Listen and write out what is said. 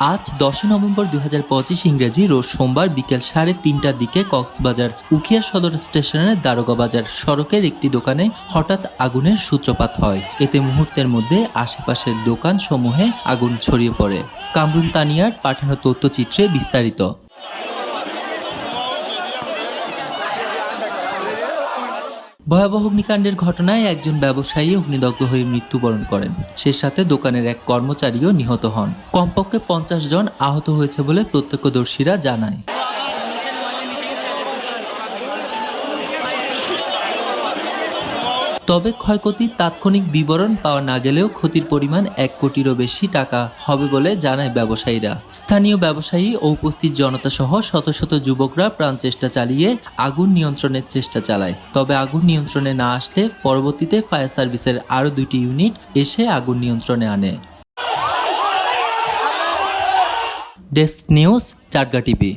আজ দশই নভেম্বর দুই হাজার পঁচিশ ইংরেজি রোজ সোমবার বিকেল সাড়ে তিনটার দিকে কক্সবাজার উখিয়া সদর স্টেশনের দারোগা বাজার সড়কের একটি দোকানে হঠাৎ আগুনের সূত্রপাত হয়। এতে মুহূর্তের মধ্যে আশেপাশের দোকান সমূহে আগুন ছড়িয়ে পড়ে। কামরুল তানিয়ার পাঠানো তথ্যচিত্রে বিস্তারিত। ভয়াবহ অগ্নিকাণ্ডের ঘটনায় একজন ব্যবসায়ী অগ্নিদগ্ধ হয়ে মৃত্যুবরণ করেন। সে সাথে দোকানের এক কর্মচারীও নিহত হন। কমপক্ষে পঞ্চাশ জন আহত হয়েছে বলে প্রত্যক্ষদর্শীরা জানায়। তবে ক্ষয়ক্ষতির তাৎক্ষণিক বিবরণ পাওয়া না গেলেও ক্ষতির পরিমাণ এক কোটিরও বেশি টাকা হবে বলে জানায় ব্যবসায়ীরা। স্থানীয় ব্যবসায়ী ও উপস্থিত জনতা সহ শত শত যুবকরা প্রাণ চেষ্টা চালিয়ে আগুন নিয়ন্ত্রণের চেষ্টা চালায়। তবে আগুন নিয়ন্ত্রণে না আসলে পরবর্তীতে ফায়ার সার্ভিসের আরও দুটি ইউনিট এসে আগুন নিয়ন্ত্রণে আনে। ডেস্ক নিউজ চারগা টিভি।